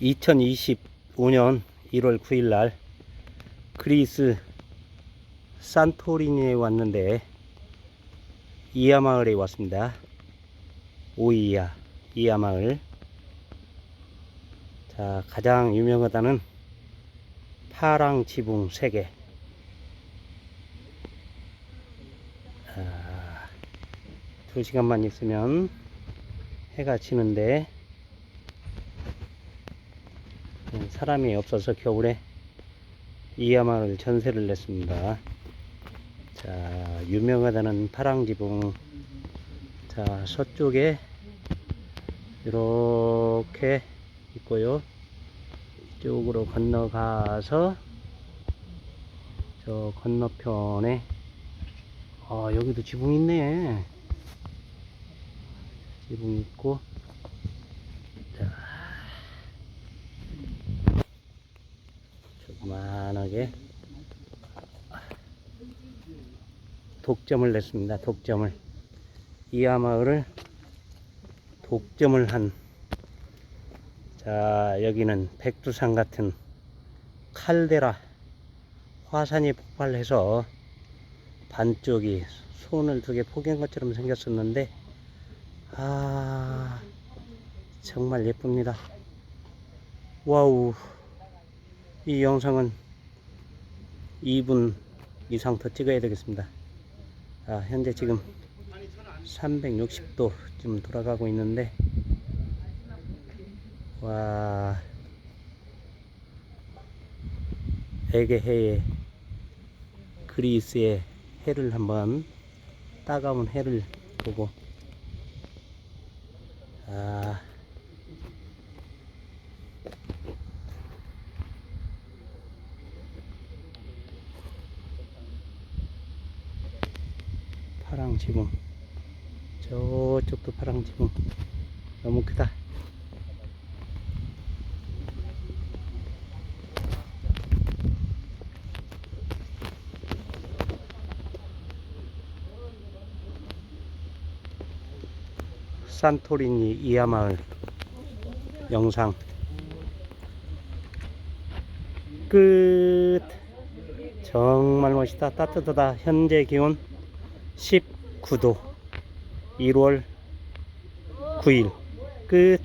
2025년 1월 9일 날 그리스 산토리니에 왔는데 이하 마을에 왔습니다. 오이야 이하 마을. 자, 가장 유명하다는 파랑 지붕 3개. 아, 2시간만 있으면 해가 지는데 사람이 없어서 겨울에 이야마을 전세를 냈습니다. 자, 유명하다는 파랑지붕. 자, 서쪽에 이렇게 있고요. 이쪽으로 건너가서 저 건너편에 아, 여기도 지붕 있네. 지붕 있고 자, 조그 만하게 독점을 냈습니다. 독점을 이하마을을 독점을 한 자, 여기는 백두산 같은 칼데라 화산이 폭발해서 반쪽이 손을 두 개 포개한 것처럼 생겼었는데 아 정말 예쁩니다. 와우 이 영상은 2분 이상 더 찍어야 되겠습니다. 아, 현재 지금 360도 좀 돌아가고 있는데 와 에게해의 그리스의 해를 한번 따가운 해를 보고 아 파랑 지붕. 저쪽도 파랑 지붕. 너무 크다. 산토리니 이하마을 영상. 끝. 정말 멋있다. 따뜻하다. 현재 기온 19도 1월 9일. 끝